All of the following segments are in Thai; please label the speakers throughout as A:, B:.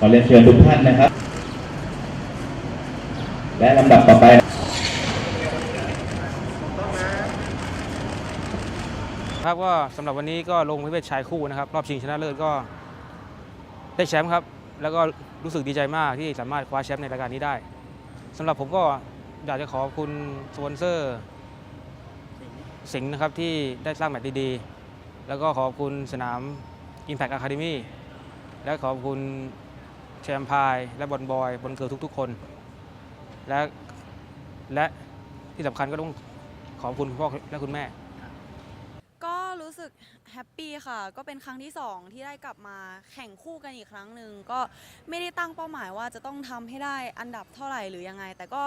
A: ขอเรียนเชิญทุกท่านนะครับ และลำดับต่อไป
B: ครับก็สำหรับวันนี้ก็ลงประเภทชายคู่นะครับ รอบชิงชนะเลิศก็ได้แชมป์ครับ แล้วก็รู้สึกดีใจมากที่สามารถคว้าแชมป์ในรายการนี้ได้สำหรับผมก็อยากจะขอบคุณสปอนเซอร์ สิงห์นะครับที่ได้สร้างแมตช์ดีๆ แล้วก็ขอบคุณสนาม Impact Academy และขอบคุณ ชมพาย และบอลบอยบอลเกิร์ลทุก ๆ คน และและที่สำคัญก็ต้องขอบคุณคุณพ่อและคุณแม่
C: ก็รู้สึกแฮปปี้ค่ะ ก็เป็นครั้งที่สองที่ได้กลับมาแข่งคู่กันอีกครั้งหนึ่งก็ไม่ได้ตั้งเป้าหมายว่าจะต้องทำให้ได้อันดับเท่าไหร่หรือยังไง แต่ก็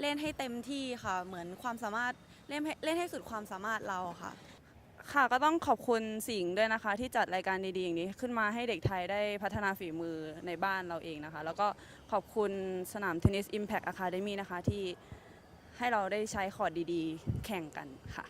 C: เล่นให้เต็มที่ค่ะ เหมือนความสามารถเล่นให้เล่นให้สุดความสามารถเราค่ะ
D: ค่ะก็ต้องขอบคุณสิงห์ด้วยนะคะ ที่จัดรายการดีๆอย่างนี้ขึ้นมาให้เด็กไทยได้พัฒนาฝีมือในบ้านเราเองนะคะ แล้วก็ขอบคุณสนามเทนนิส Impact Academy นะคะที่ให้เราได้ใช้คอร์ดดีๆ แข่งกันค่ะ